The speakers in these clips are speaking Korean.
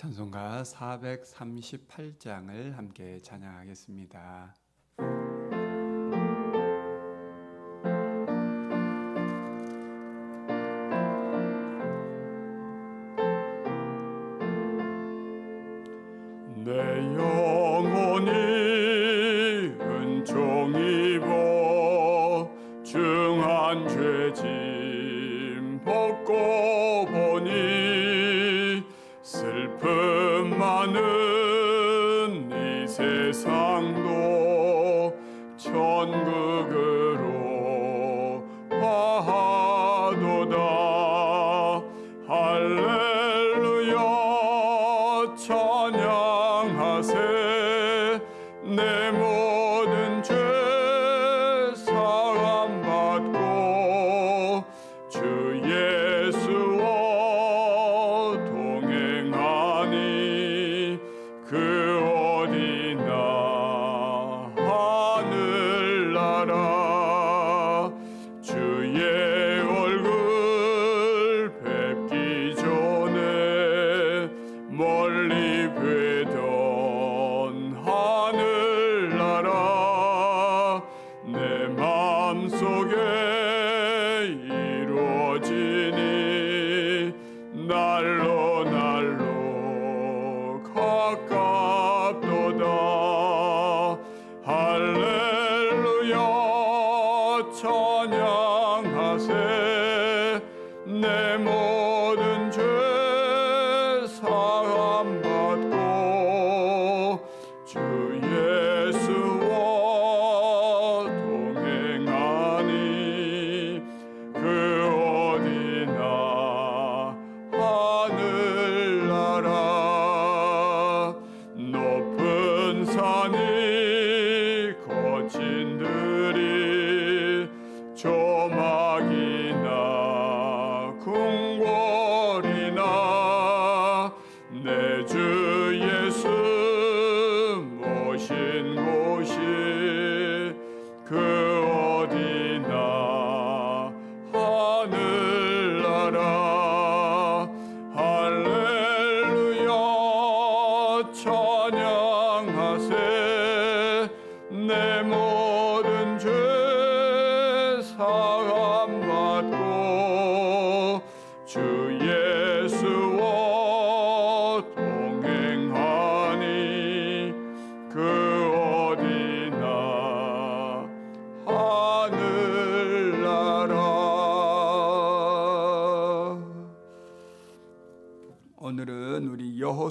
찬송가 438장을 함께 찬양하겠습니다. 찬양하세. 내모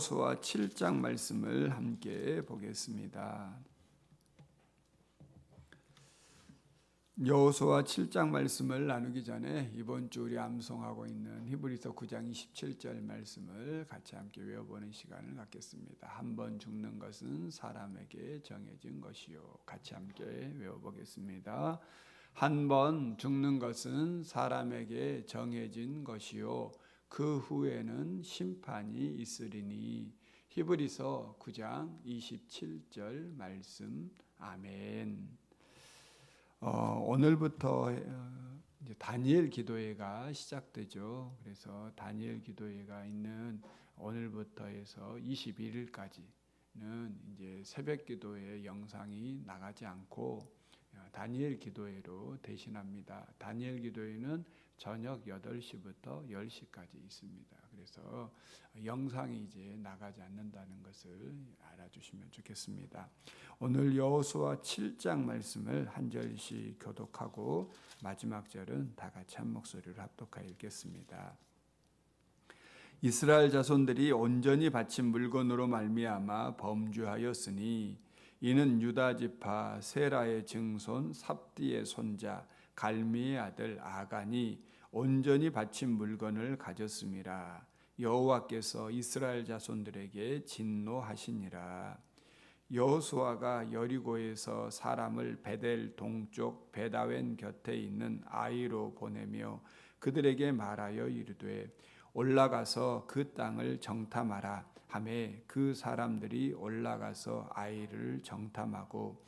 여호수아 7장 말씀을 함께 보겠습니다. 여호수아 7장 말씀을 나누기 전에 이번 주 우리 암송하고 있는 히브리서 9장 27절 말씀을 같이 함께 외워보는 시간을 갖겠습니다. 한 번 죽는 것은 사람에게 정해진 것이요. 같이 함께 외워보겠습니다. 한 번 죽는 것은 사람에게 정해진 것이요. 그 후에는 심판이 있으리니 히브리서 9장 27절 말씀 아멘. 어, 오늘부터 어, 다니엘 기도회가 시작되죠. 그래서 다니엘 기도회가 있는 오늘부터 해서 21일까지는 이제 새벽 기도회 영상이 나가지 않고 어, 다니엘 기도회로 대신합니다. 다니엘 기도회는 저녁 8시부터 10시까지 있습니다. 그래서 영상이 이제 나가지 않는다는 것을 알아주시면 좋겠습니다. 오늘 여호수아 7장 말씀을 한 절씩 교독하고 마지막 절은 다 같이 한 목소리로 합독하여 읽겠습니다. 이스라엘 자손들이 온전히 바친 물건으로 말미암아 범죄하였으니 이는 유다 지파 세라의 증손 삽디의 손자 갈미의 아들 아간이 온전히 바친 물건을 가졌음이라 여호와께서 이스라엘 자손들에게 진노하시니라. 여호수아가 여리고에서 사람을 베델 동쪽 베다웬 곁에 있는 아이로 보내며 그들에게 말하여 이르되 올라가서 그 땅을 정탐하라 하매 그 사람들이 올라가서 아이를 정탐하고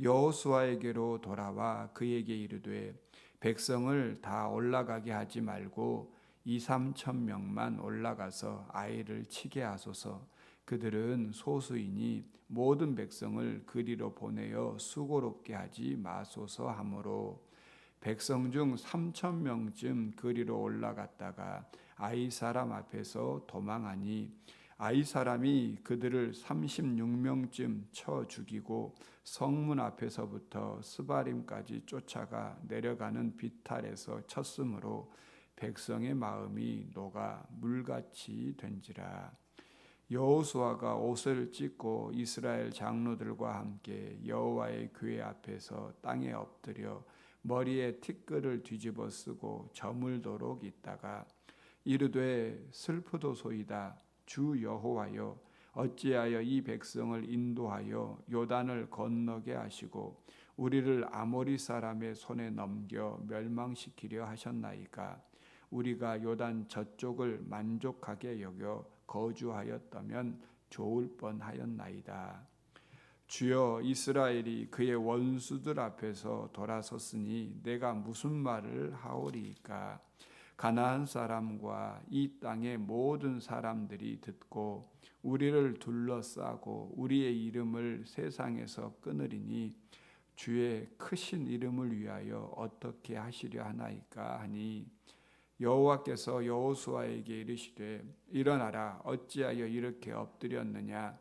여호수아에게로 돌아와 그에게 이르되 백성을 다 올라가게 하지 말고 2, 3천 명만 올라가서 아이를 치게 하소서. 그들은 소수이니 모든 백성을 그리로 보내어 수고롭게 하지 마소서 하므로 백성 중 3천 명쯤 그리로 올라갔다가 아이 사람 앞에서 도망하니 아이 사람이 그들을 36명쯤 쳐 죽이고 성문 앞에서부터 스바림까지 쫓아가 내려가는 비탈에서 쳤으므로 백성의 마음이 녹아 물같이 된지라. 여호수아가 옷을 찢고 이스라엘 장로들과 함께 여호와의 교회 앞에서 땅에 엎드려 머리에 티끌을 뒤집어 쓰고 저물도록 있다가 이르되 슬프도소이다 주 여호와여 어찌하여 이 백성을 인도하여 요단을 건너게 하시고 우리를 아모리 사람의 손에 넘겨 멸망시키려 하셨나이까 우리가 요단 저쪽을 만족하게 여겨 거주하였다면 좋을 뻔하였나이다. 주여 이스라엘이 그의 원수들 앞에서 돌아섰으니 내가 무슨 말을 하오리이까 가나안 사람과 이 땅의 모든 사람들이 듣고 우리를 둘러싸고 우리의 이름을 세상에서 끊으리니 주의 크신 이름을 위하여 어떻게 하시려 하나이까 하니 여호와께서 여호수아에게 이르시되 일어나라 어찌하여 이렇게 엎드렸느냐?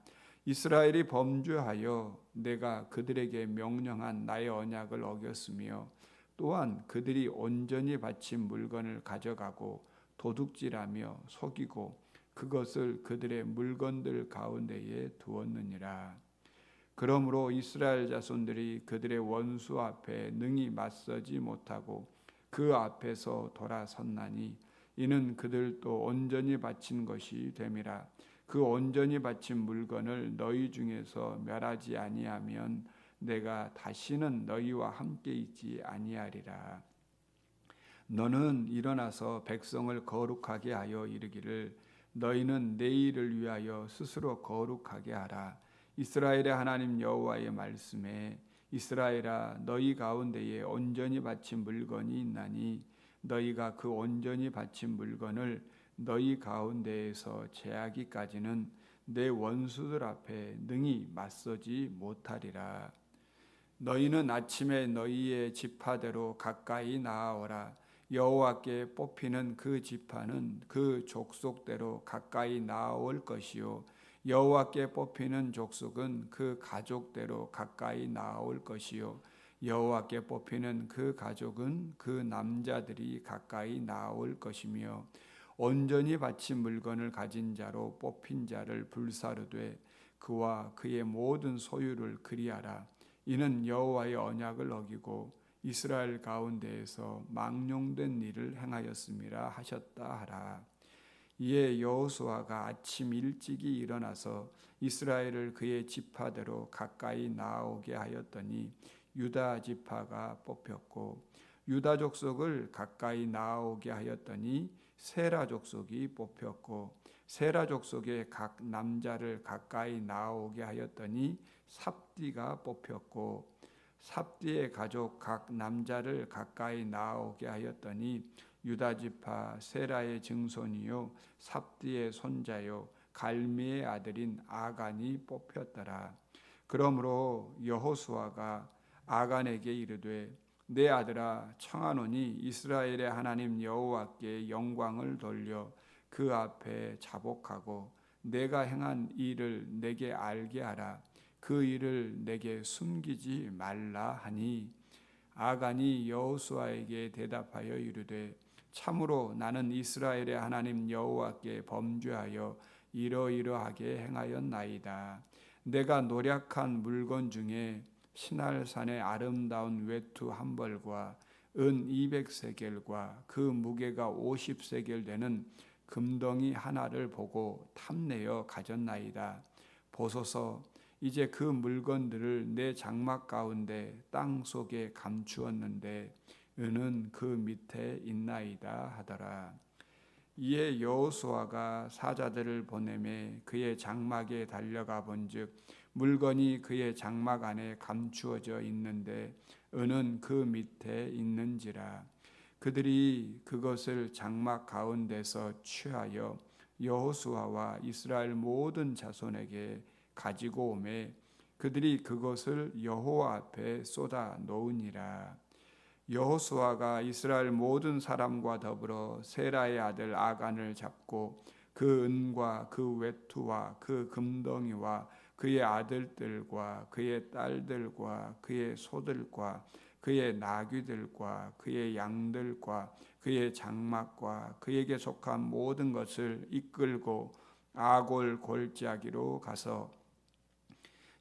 이스라엘이 범죄하여 내가 그들에게 명령한 나의 언약을 어겼으며 또한 그들이 온전히 바친 물건을 가져가고 도둑질하며 속이고 그것을 그들의 물건들 가운데에 두었느니라. 그러므로 이스라엘 자손들이 그들의 원수 앞에 능히 맞서지 못하고 그 앞에서 돌아섰나니 이는 그들도 온전히 바친 것이 됨이라. 그 온전히 바친 물건을 너희 중에서 멸하지 아니하면 내가 다시는 너희와 함께 있지 아니하리라. 너는 일어나서 백성을 거룩하게 하여 이르기를 너희는 내일을 위하여 스스로 거룩하게 하라. 이스라엘의 하나님 여호와의 말씀에 이스라엘아 너희 가운데에 온전히 바친 물건이 있나니 너희가 그 온전히 바친 물건을 너희 가운데에서 제하기까지는 내 원수들 앞에 능히 맞서지 못하리라. 너희는 아침에 너희의 지파대로 가까이 나아오라. 여호와께 뽑히는 그 지파는 그 족속대로 가까이 나아올 것이요. 여호와께 뽑히는 족속은 그 가족대로 가까이 나아올 것이요. 여호와께 뽑히는 그 가족은 그 남자들이 가까이 나아올 것이며 온전히 바친 물건을 가진 자로 뽑힌 자를 불사르되 그와 그의 모든 소유를 그리하라 이는 여호와의 언약을 어기고 이스라엘 가운데에서 망령된 일을 행하였음이라 하셨다 하라. 이에 여호수아가 아침 일찍이 일어나서 이스라엘을 그의 지파대로 가까이 나오게 하였더니 유다 지파가 뽑혔고 유다 족속을 가까이 나오게 하였더니 세라 족속이 뽑혔고 세라 족속의 각 남자를 가까이 나오게 하였더니 삽디가 뽑혔고 삽디의 가족 각 남자를 가까이 나오게 하였더니 유다 지파 세라의 증손이요 삽디의 손자요 갈미의 아들인 아간이 뽑혔더라. 그러므로 여호수아가 아간에게 이르되 내 아들아 청하노니 이스라엘의 하나님 여호와께 영광을 돌려 그 앞에 자복하고 내가 행한 일을 내게 알게 하라. 그 일을 내게 숨기지 말라 하니 아간이 여호수아에게 대답하여 이르되 참으로 나는 이스라엘의 하나님 여호와께 범죄하여 이러이러하게 행하였나이다. 내가 노력한 물건 중에 신할산의 아름다운 외투 한 벌과 은 200세겔과 그 무게가 50세겔 되는 금덩이 하나를 보고 탐내어 가졌나이다. 보소서 이제 그 물건들을 내 장막 가운데 땅 속에 감추었는데 은은 그 밑에 있나이다 하더라. 이에 여호수아가 사자들을 보내매 그의 장막에 달려가 본즉 물건이 그의 장막 안에 감추어져 있는데 은은 그 밑에 있는지라 그들이 그것을 장막 가운데서 취하여 여호수아와 이스라엘 모든 자손에게 가지고 오매 그들이 그것을 여호와 앞에 쏟아 놓으니라. 여호수아가 이스라엘 모든 사람과 더불어 세라의 아들 아간을 잡고 그 은과 그 외투와 그 금덩이와 그의 아들들과 그의 딸들과 그의 소들과 그의 나귀들과 그의 양들과 그의 장막과 그에게 속한 모든 것을 이끌고 아골 골짜기로 가서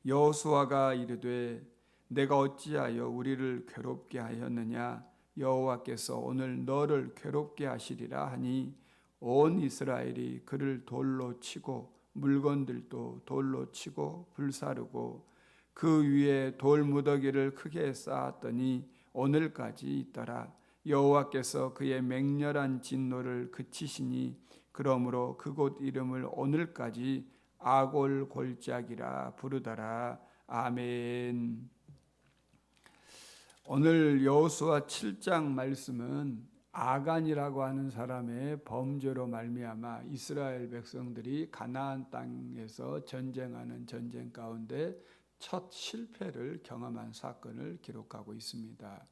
여호수아가 이르되 내가 어찌하여 우리를 괴롭게 하였느냐? 여호와께서 오늘 너를 괴롭게 하시리라 하니 온 이스라엘이 그를 돌로 치고 물건들도 돌로 치고 불사르고 그 위에 돌 무더기를 크게 쌓았더니 오늘까지 있더라 여호와께서 그의 맹렬한 진노를 그치시니 그러므로 그곳 이름을 오늘까지 아골 골짜기라 부르더라 아멘. 오늘 여호수아 7장 말씀은 아간이라고 하는 사람의 범죄로 말미암아 이스라엘 백성들이 가나안 땅에서 전쟁하는 전쟁 가운데 첫 실패를 경험한 사건을 기록하고 있습니다.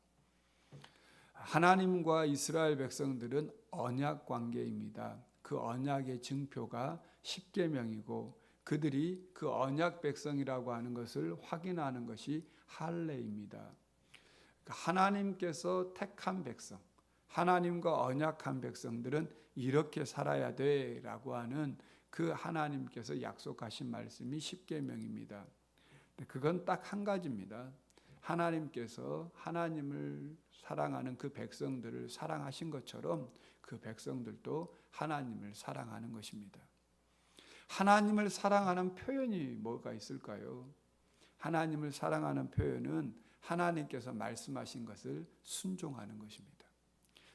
하나님과 이스라엘 백성들은 언약 관계입니다. 그 언약의 증표가 십계명이고 그들이 그 언약 백성이라고 하는 것을 확인하는 것이 할례입니다. 하나님께서 택한 백성, 하나님과 언약한 백성들은 이렇게 살아야 돼라고 하는 그 하나님께서 약속하신 말씀이 십계명입니다. 그건 딱 한 가지입니다. 하나님께서 하나님을 사랑하는 그 백성들을 사랑하신 것처럼 그 백성들도 하나님을 사랑하는 것입니다. 하나님을 사랑하는 표현이 뭐가 있을까요? 하나님을 사랑하는 표현은 하나님께서 말씀하신 것을 순종하는 것입니다.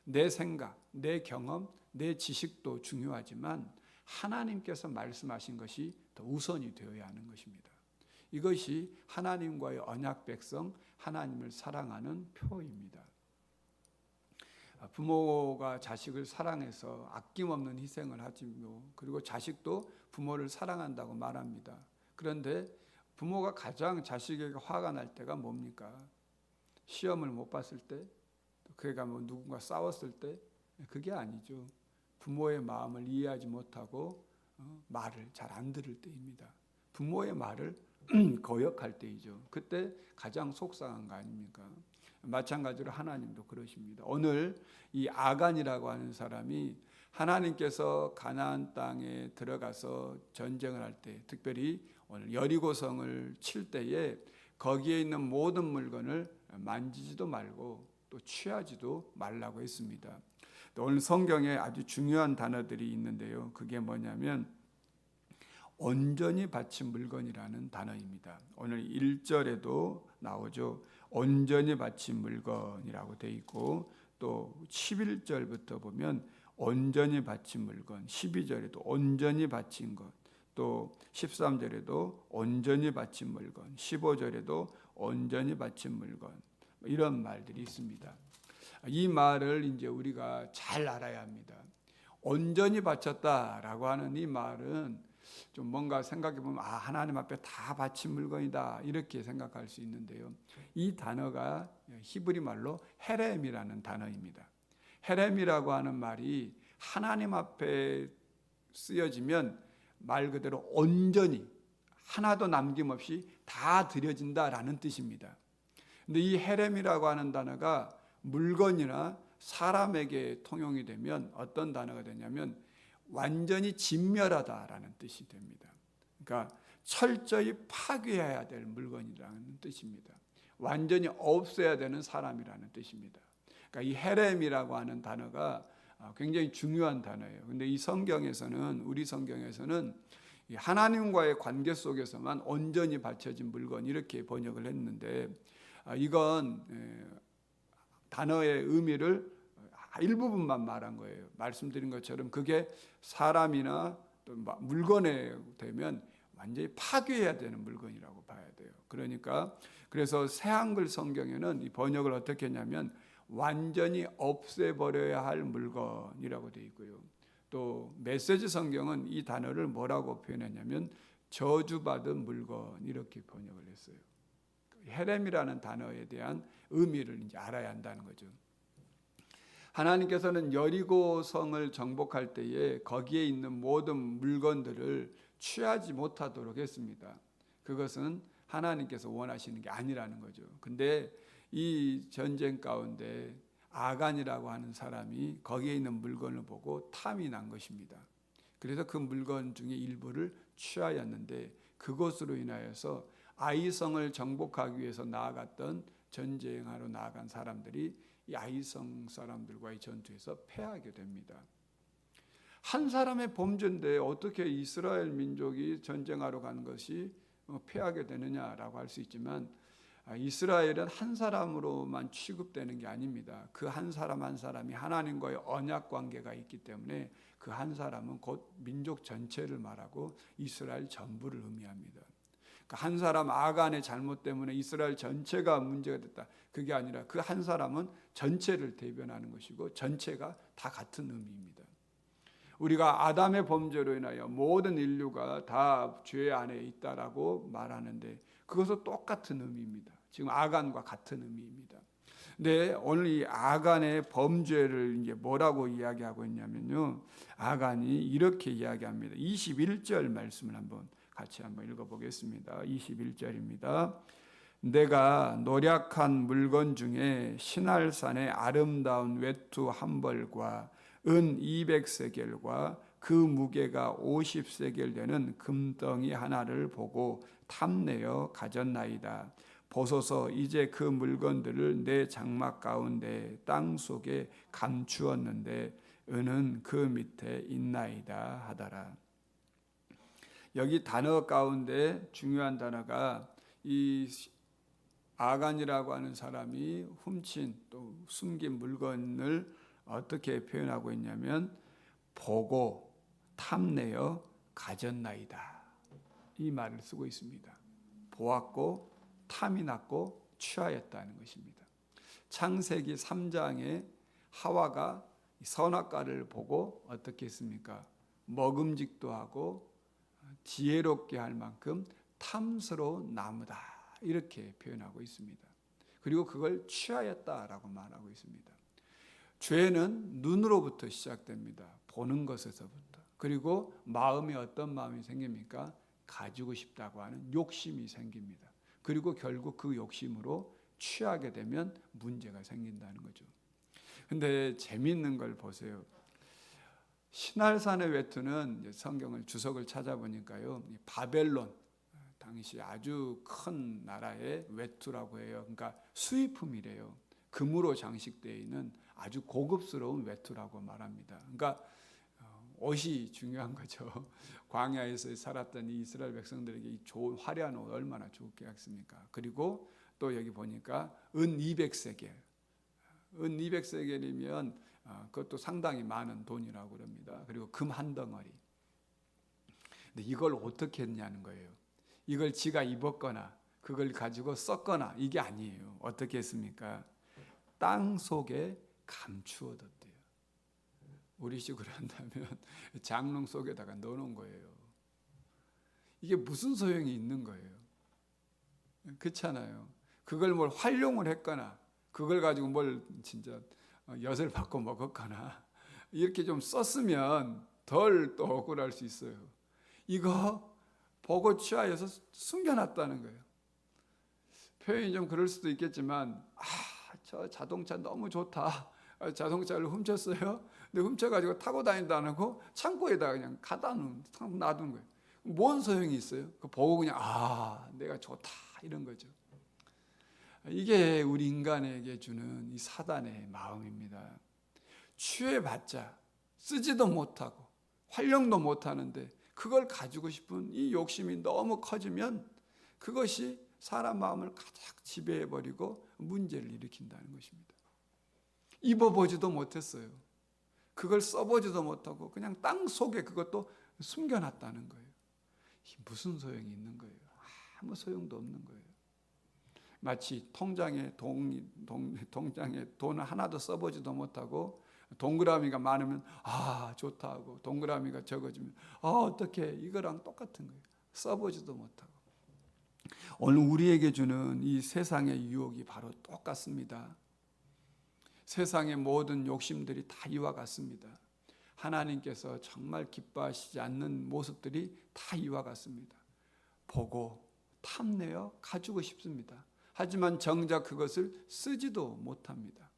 내 생각, 내 경험, 내 지식도 중요하지만 하나님께서 말씀하신 것이 더 우선이 되어야 하는 것입니다. 이것이 하나님과의 언약 백성, 하나님을 사랑하는 표입니다. 부모가 자식을 사랑해서 아낌없는 희생을 하지요. 그리고 자식도 부모를 사랑한다고 말합니다. 그런데 부모가 가장 자식에게 화가 날 때가 뭡니까? 시험을 못 봤을 때, 그가 뭐 누군가 싸웠을 때, 그게 아니죠. 부모의 마음을 이해하지 못하고 어, 말을 잘 안 들을 때입니다. 부모의 말을 거역할 때이죠. 그때 가장 속상한 거 아닙니까? 마찬가지로 하나님도 그러십니다. 오늘 이 아간이라고 하는 사람이 하나님께서 가나안 땅에 들어가서 전쟁을 할 때, 특별히 오늘 여리고성을 칠 때에 거기에 있는 모든 물건을 만지지도 말고 또 취하지도 말라고 했습니다. 오늘 성경에 아주 중요한 단어들이 있는데요. 그게 뭐냐면 온전히 바친 물건이라는 단어입니다. 오늘 1절에도 나오죠. 온전히 바친 물건이라고 돼 있고 또 11절부터 보면 온전히 바친 물건, 12절에도 온전히 바친 것, 또 13절에도 온전히 바친 물건, 15절에도 온전히 바친 물건 뭐 이런 말들이 있습니다. 이 말을 이제 우리가 잘 알아야 합니다. 온전히 바쳤다라고 하는 이 말은 좀 뭔가 생각해 보면 아 하나님 앞에 다 바친 물건이다 이렇게 생각할 수 있는데요. 이 단어가 히브리 말로 헤렘이라는 단어입니다. 헤렘이라고 하는 말이 하나님 앞에 쓰여지면 말 그대로 온전히 하나도 남김없이 다 드려진다라는 뜻입니다. 근데 이 헤렘이라고 하는 단어가 물건이나 사람에게 통용이 되면 어떤 단어가 되냐면 완전히 진멸하다라는 뜻이 됩니다. 그러니까 철저히 파괴해야 될 물건이라는 뜻입니다. 완전히 없애야 되는 사람이라는 뜻입니다. 그러니까 이 헤렘이라고 하는 단어가 굉장히 중요한 단어예요. 근데 이 성경에서는 우리 성경에서는 하나님과의 관계 속에서만 온전히 바쳐진 물건 이렇게 번역을 했는데 이건 단어의 의미를 일부분만 말한 거예요. 말씀드린 것처럼 그게 사람이나 또 물건에 되면 완전히 파괴해야 되는 물건이라고 봐야 돼요. 그러니까 그래서 새 한글 성경에는 이 번역을 어떻게 했냐면 완전히 없애버려야 할 물건이라고 되어 있고요. 또 메시지 성경은 이 단어를 뭐라고 표현했냐면 저주받은 물건 이렇게 번역을 했어요. 헤렘이라는 단어에 대한 의미를 이제 알아야 한다는 거죠. 하나님께서는 여리고 성을 정복할 때에 거기에 있는 모든 물건들을 취하지 못하도록 했습니다. 그것은 하나님께서 원하시는 게 아니라는 거죠. 근데 이 전쟁 가운데 아간이라고 하는 사람이 거기에 있는 물건을 보고 탐이 난 것입니다. 그래서 그 물건 중에 일부를 취하였는데 그것으로 인하여서 아이성을 정복하기 위해서 나아갔던 전쟁하러 나아간 사람들이 이 아이성 사람들과의 전투에서 패하게 됩니다. 한 사람의 범죄인데 어떻게 이스라엘 민족이 전쟁하러 간 것이 어, 패하게 되느냐라고 할 수 있지만 아, 이스라엘은 한 사람으로만 취급되는 게 아닙니다. 그 한 사람 한 사람이 하나님과의 언약 관계가 있기 때문에 그 한 사람은 곧 민족 전체를 말하고 이스라엘 전부를 의미합니다. 그러니까 한 사람 아간의 잘못 때문에 이스라엘 전체가 문제가 됐다. 그게 아니라 그 한 사람은 전체를 대변하는 것이고 전체가 다 같은 의미입니다. 우리가 아담의 범죄로 인하여 모든 인류가 다 죄 안에 있다라고 말하는데 그것은 똑같은 의미입니다. 지금 아간과 같은 의미입니다. 네, 오늘 이 아간의 범죄를 이제 뭐라고 이야기하고 있냐면요. 아간이 이렇게 이야기합니다. 21절 말씀을 한번 같이 한번 읽어 보겠습니다. 21절입니다. 내가 노력한 물건 중에 신할산의 아름다운 외투 한 벌과 은 200세겔과 그 무게가 50세겔 되는 금덩이 하나를 보고 탐내어 가졌나이다. 보소서 이제 그 물건들을 내 장막 가운데 땅 속에 감추었는데 은은 그 밑에 있나이다 하더라. 여기 단어 가운데 중요한 단어가 이 아간이라고 하는 사람이 훔친 또 숨긴 물건을 어떻게 표현하고 있냐면 보고 탐내어 가졌나이다. 이 말을 쓰고 있습니다. 보았고 탐이 났고 취하였다는 것입니다. 창세기 3장에 하와가 선악과를 보고 어떻게 했습니까? 먹음직도 하고 지혜롭게 할 만큼 탐스러운 나무다. 이렇게 표현하고 있습니다. 그리고 그걸 취하였다라고 말하고 있습니다. 죄는 눈으로부터 시작됩니다. 보는 것에서부터. 그리고 마음에 어떤 마음이 생깁니까? 가지고 싶다고 하는 욕심이 생깁니다. 그리고 결국 그 욕심으로 취하게 되면 문제가 생긴다는 거죠. 근데 재미있는 걸 보세요. 신할산의 외투는 성경을 주석을 찾아보니까요. 바벨론 당시 아주 큰 나라의 외투라고 해요. 그러니까 수입품이래요. 금으로 장식되어 있는 아주 고급스러운 외투라고 말합니다. 그러니까 옷이 중요한 거죠. 광야에서 살았던 이 이스라엘 백성들에게 이 좋은 화려한 옷 얼마나 좋겠습니까? 그리고 또 여기 보니까 은 200세겔. 은 200세겔이면 어, 그것도 상당히 많은 돈이라고 그럽니다. 그리고 금 한 덩어리. 근데 이걸 어떻게 했냐는 거예요. 이걸 지가 입었거나 그걸 가지고 썼거나 이게 아니에요. 어떻게 했습니까? 땅 속에 감추어뒀대요. 우리 식으로 한다면 장롱 속에다가 넣어놓은 거예요. 이게 무슨 소용이 있는 거예요? 그렇잖아요. 그걸 뭘 활용을 했거나 그걸 가지고 뭘 진짜 엿을 받고 먹었거나 이렇게 좀 썼으면 덜 또 억울할 수 있어요. 이거 보고 취하여서 숨겨놨다는 거예요. 표현이 좀 그럴 수도 있겠지만 아, 저 자동차 너무 좋다. 아, 자동차를 훔쳤어요. 근데 훔쳐가지고 타고 다닌다는 거 창고에다 그냥 놓은, 놔둔 거예요. 뭔 소용이 있어요? 그 보고 그냥 아 내가 좋다 이런 거죠. 이게 우리 인간에게 주는 이 사단의 마음입니다. 취해봤자 쓰지도 못하고 활용도 못하는데 그걸 가지고 싶은 이 욕심이 너무 커지면 그것이 사람 마음을 가득 지배해버리고 문제를 일으킨다는 것입니다. 입어보지도 못했어요. 그걸 써보지도 못하고 그냥 땅 속에 그것도 숨겨놨다는 거예요. 무슨 소용이 있는 거예요? 아무 소용도 없는 거예요. 마치 통장에 동, 동, 통장에 돈 하나도 써보지도 못하고 동그라미가 많으면 아 좋다 하고 동그라미가 적어지면 아 어떻게 이거랑 똑같은 거예요. 써보지도 못하고 오늘 우리에게 주는 이 세상의 유혹이 바로 똑같습니다. 세상의 모든 욕심들이 다 이와 같습니다. 하나님께서 정말 기뻐하시지 않는 모습들이 다 이와 같습니다. 보고 탐내어 가지고 싶습니다. 하지만 정작 그것을 쓰지도 못합니다.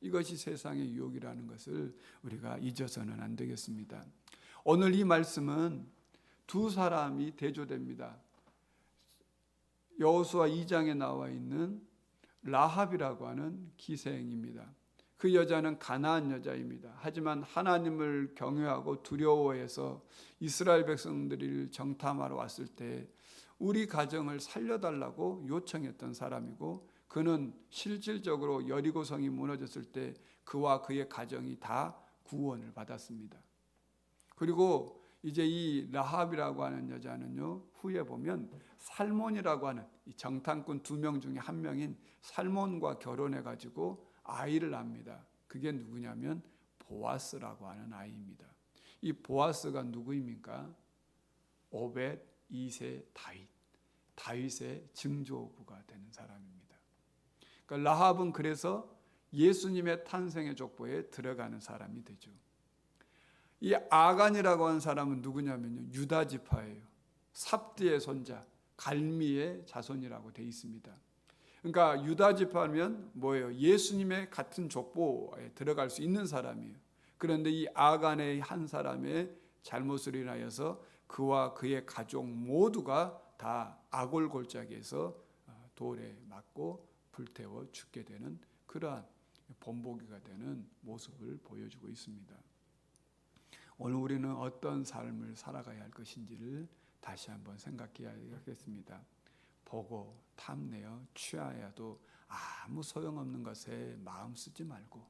이것이 세상의 유혹이라는 것을 우리가 잊어서는 안 되겠습니다. 오늘 이 말씀은 두 사람이 대조됩니다. 여호수아 2장에 나와 있는 라합이라고 하는 기생입니다. 그 여자는 가나안 여자입니다. 하지만 하나님을 경외하고 두려워해서 이스라엘 백성들을 정탐하러 왔을 때 우리 가정을 살려달라고 요청했던 사람이고 그는 실질적으로 여리고성이 무너졌을 때 그와 그의 가정이 다 구원을 받았습니다. 그리고 이제 이 라합이라고 하는 여자는요 후에 보면 살몬이라고 하는 이 정탐꾼 두 명 중에 한 명인 살몬과 결혼해 가지고 아이를 낳습니다. 그게 누구냐면 보아스라고 하는 아이입니다. 이 보아스가 누구입니까? 오벳 2세 다윗, 다윗의 증조부가 되는 사람입니다. 그러니까 라합은 그래서 예수님의 탄생의 족보에 들어가는 사람이 되죠. 이 아간이라고 하는 사람은 누구냐면요 유다 지파예요. 삽디의 손자, 갈미의 자손이라고 돼 있습니다. 그러니까 유다 지파면 뭐예요? 예수님의 같은 족보에 들어갈 수 있는 사람이에요. 그런데 이 아간의 한 사람의 잘못을 인하여서 그와 그의 가족 모두가 다 아골 골짜기에서 어, 돌에 맞고 불태워 죽게 되는 그러한 본보기가 되는 모습을 보여주고 있습니다. 오늘 우리는 어떤 삶을 살아가야 할 것인지를 다시 한번 생각해야겠습니다. 보고 탐내어 취하여도 아무 소용없는 것에 마음 쓰지 말고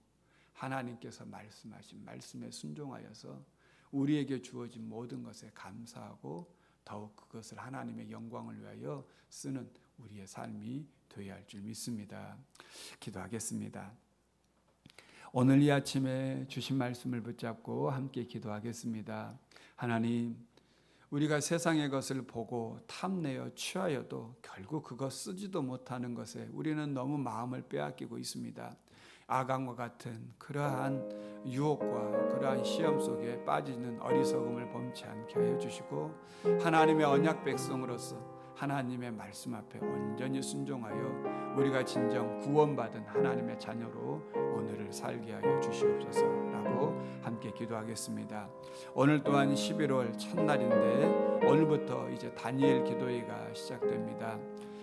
하나님께서 말씀하신 말씀에 순종하여서 우리에게 주어진 모든 것에 감사하고 더욱 그것을 하나님의 영광을 위하여 쓰는 우리의 삶이 되어야 할 줄 믿습니다. 기도하겠습니다. 오늘 이 아침에 주신 말씀을 붙잡고 함께 기도하겠습니다. 하나님, 우리가 세상의 것을 보고 탐내어 취하여도 결국 그것 쓰지도 못하는 것에 우리는 너무 마음을 빼앗기고 있습니다. 아강과 같은 그러한 유혹과 그러한 시험 속에 빠지는 어리석음을 범치 않게 하여 주시고 하나님의 언약 백성으로서 하나님의 말씀 앞에 온전히 순종하여 우리가 진정 구원받은 하나님의 자녀로 오늘을 살게 하여 주시옵소서라고 함께 기도하겠습니다. 오늘 또한 11월 첫날인데 오늘부터 이제 다니엘 기도회가 시작됩니다.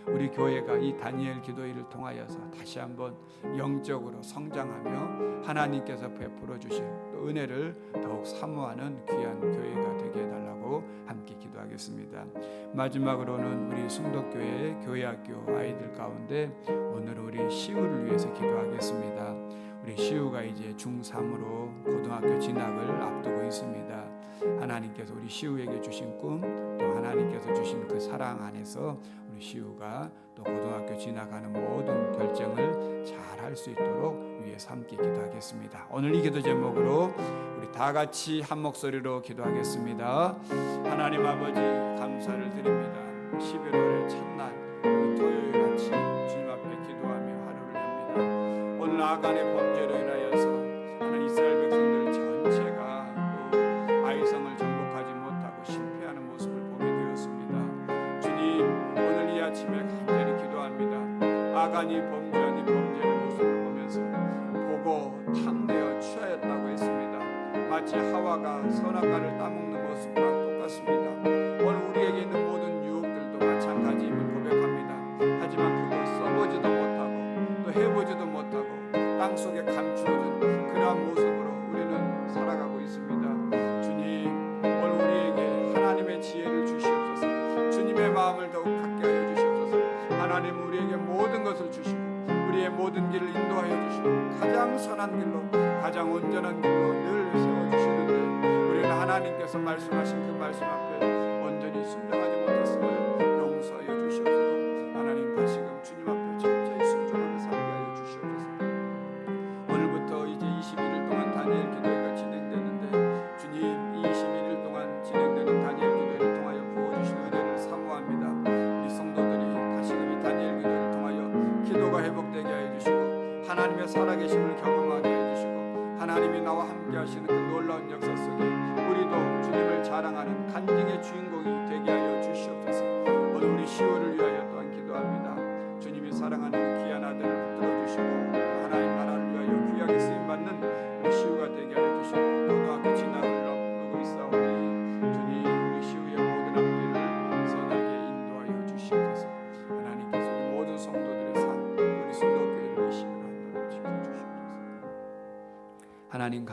우리 교회가 이 다니엘 기도회를 통하여서 다시 한번 영적으로 성장하며 하나님께서 베풀어 주실 은혜를 더욱 사모하는 귀한 교회가 되게 해달라고 함께 기도하겠습니다. 마지막으로는 우리 순덕교회 교회학교 아이들 가운데 오늘 우리 시우를 위해서 기도하겠습니다. 우리 시우가 이제 중3으로 고등학교 진학을 앞두고 있습니다. 하나님께서 우리 시우에게 주신 꿈, 또 하나님께서 주신 그 사랑 안에서 시우가 또 고등학교 진학하는 모든 결정을 잘 할 수 있도록 위에서 함께 기도하겠습니다. 오늘 이 기도 제목으로 우리 다 같이 한 목소리로 기도하겠습니다. 하나님 아버지 감사를 드립니다. 11월 첫날 토요일 아침 주님 앞에 기도하며 하루를 엽니다. 오늘 아간의 범 기도합니다. 아간이 범죄한 이 범죄의 모습을 보면서 보고 탐내어 취하였다고 했습니다. 마치 하와가 선악과를 따먹는 모습과 똑같습니다. 오늘 우리에게 있는 모든 유혹들도 마찬가지임을 고백합니다. 하지만 그걸 써보지도 못하고 또 해보지도 못하고 땅 속에 감추어진 그러한 모습으로 우리는 살아가고 있습니다. 것을 주시고 우리의 모든 길을 인도하여 주시고 가장 선한 길로 가장 온전한 길로 늘 세워 주시는데 우리는 하나님께서 말씀하신 그 말씀 앞에 온전히 순종하지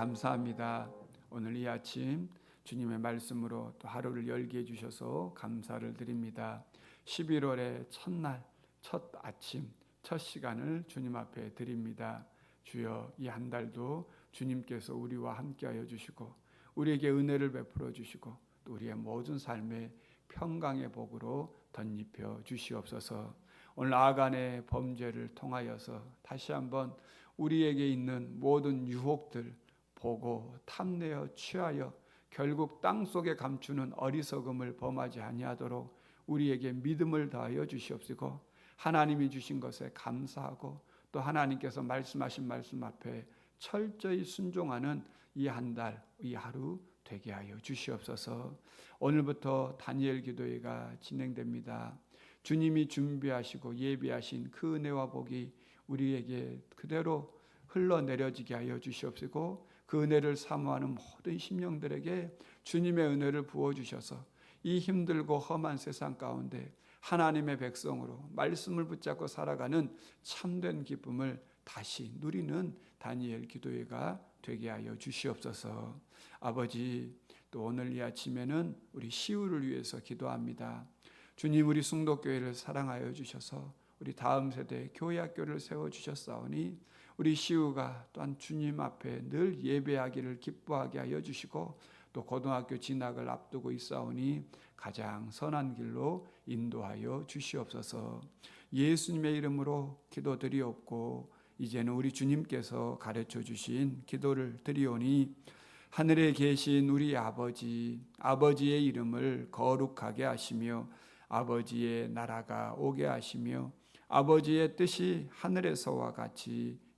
감사합니다. 오늘 이 아침 주님의 말씀으로 또 하루를 열게 해주셔서 감사를 드립니다. 11월의 첫날, 첫 아침, 첫 시간을 주님 앞에 드립니다. 주여 이 한 달도 주님께서 우리와 함께하여 주시고 우리에게 은혜를 베풀어 주시고 또 우리의 모든 삶에 평강의 복으로 덧입혀 주시옵소서. 오늘 아간의 범죄를 통하여서 다시 한번 우리에게 있는 모든 유혹들 보고 탐내어 취하여 결국 땅 속에 감추는 어리석음을 범하지 아니하도록 우리에게 믿음을 더하여 주시옵시고 하나님이 주신 것에 감사하고 또 하나님께서 말씀하신 말씀 앞에 철저히 순종하는 이 한 달, 이 하루 되게 하여 주시옵소서. 오늘부터 다니엘 기도회가 진행됩니다. 주님이 준비하시고 예비하신 그 은혜와 복이 우리에게 그대로 흘러내려지게 하여 주시옵시고 그 은혜를 사모하는 모든 심령들에게 주님의 은혜를 부어 주셔서 이 힘들고 험한 세상 가운데 하나님의 백성으로 말씀을 붙잡고 살아가는 참된 기쁨을 다시 누리는 다니엘 기도회가 되게 하여 주시옵소서. 아버지 또 오늘 이 아침에는 우리 시우를 위해서 기도합니다. 주님 우리 숭도교회를 사랑하여 주셔서 우리 다음 세대 교회 학교를 세워 주셨사오니 우리 시우가 또한 주님 앞에 늘 예배하기를 기뻐하게 하여 주시고 또 고등학교 진학을 앞두고 있사오니 가장 선한 길로 인도하여 주시옵소서. 예수님의 이름으로 기도드리옵고 이제는 우리 주님께서 가르쳐 주신 기도를 드리오니 하늘에 계신 우리 아버지 아버지의 이름을 거룩하게 하시며 아버지의 나라가 오게 하시며 아버지의 뜻이 하늘에서와 같이